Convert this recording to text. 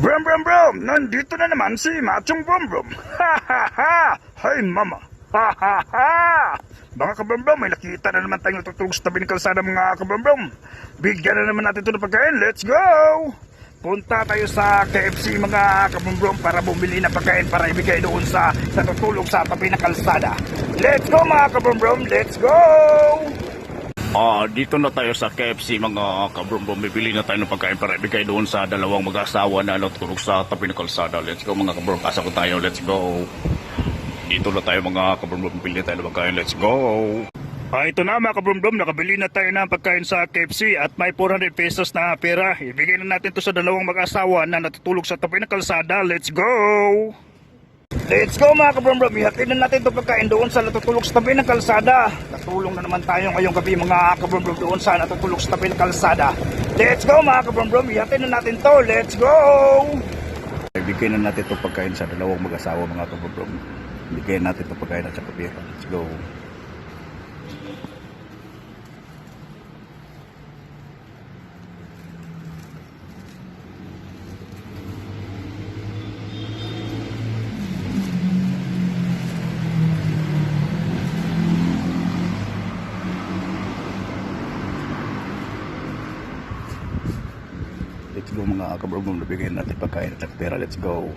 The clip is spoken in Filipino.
Brum brum brum! Nandito na naman si Machong Brum Brum! Ha ha ha! Hay mama! Ha ha ha! Mga kabrum may nakita na naman tayong natutulog sa tabi ng kalsada mga kabrum Bigyan na naman natin ito ng pagkain. Let's go! Punta tayo sa KFC mga kabrum para bumili ng pagkain para ibigay doon sa natutulog sa tabi ng kalsada. Let's go mga kabrum Let's go! Ah, dito na tayo sa KFC mga kabrumbom. Bibili na tayo ng pagkain para ibigay doon sa dalawang mag-asawa na natulog sa tabi ng kalsada. Let's go mga kabrum. Pasok ko tayo. Let's go. Dito na tayo mga kabrumbom. Bibili na tayo ng pagkain. Let's go. Ah, ito na mga kabrumdum, nakabili na tayo ng pagkain sa KFC at may 400 pesos na pera. Ibigay na natin to sa dalawang mag-asawa na natutulog sa tabi ng kalsada. Let's go! Let's go mga kabrumdum, ihatid na natin itong pagkain doon sa natutulog sa tabi ng kalsada. Natulong na naman tayo ngayong gabi mga kabrumdum doon sa natutulog sa tabi ng kalsada. Let's go mga kabrumdum, ihatid na natin to. Let's go! Ibigay na natin itong pagkain sa dalawang mag-asawa mga kabrumbom. Ibigay natin itong pagkain at saka pera. Let's go. Let's go mga kabrumbom. Ibigay natin pagkain at pera. Let's go.